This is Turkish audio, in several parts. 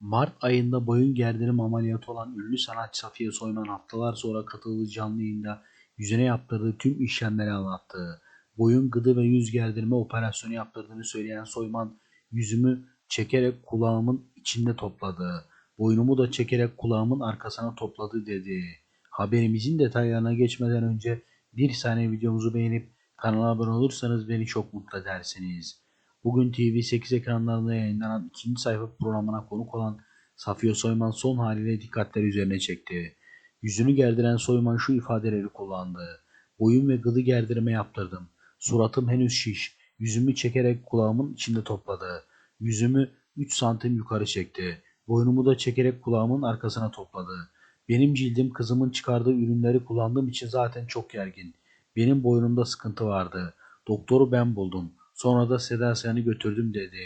Mart ayında boyun gerdirim ameliyatı olan ünlü sanatçı Safiye Soyman haftalar sonra katıldığı canlı yayında yüzüne yaptırdığı tüm işlemleri anlattı. Boyun gıdı ve yüz gerdirme operasyonu yaptırdığını söyleyen Soyman yüzümü çekerek kulağımın içinde topladı. Boynumu da çekerek kulağımın arkasına topladı dedi. Haberimizin detaylarına geçmeden önce bir saniye videomuzu beğenip kanala abone olursanız beni çok mutlu edersiniz. Bugün TV8 ekranlarında yayınlanan ikinci sayfa programına konuk olan Safiye Soyman son haliyle dikkatler üzerine çekti. Yüzünü gerdiren Soyman şu ifadeleri kullandı. Boyun ve gıdı gerdirme yaptırdım. Suratım henüz şiş. Yüzümü çekerek kulağımın içinde topladı. Yüzümü 3 santim yukarı çekti. Boynumu da çekerek kulağımın arkasına topladı. Benim cildim kızımın çıkardığı ürünleri kullandığım için zaten çok gergin. Benim boynumda sıkıntı vardı. Doktoru ben buldum. Sonra da Seda Sayan'ı götürdüm dedi.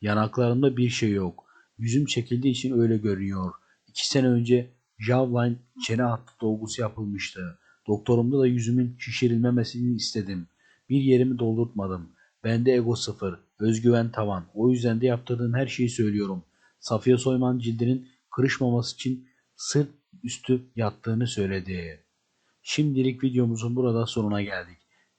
Yanaklarımda bir şey yok. Yüzüm çekildiği için öyle görünüyor. İki sene önce jawline çene hattı dolgusu yapılmıştı. Doktorumda da yüzümün şişirilmemesini istedim. Bir yerimi doldurtmadım. Bende ego sıfır, özgüven tavan. O yüzden de yaptırdığım her şeyi söylüyorum. Safiye Soyman cildinin kırışmaması için sırt üstü yattığını söyledi. Şimdilik videomuzun burada sonuna geldik.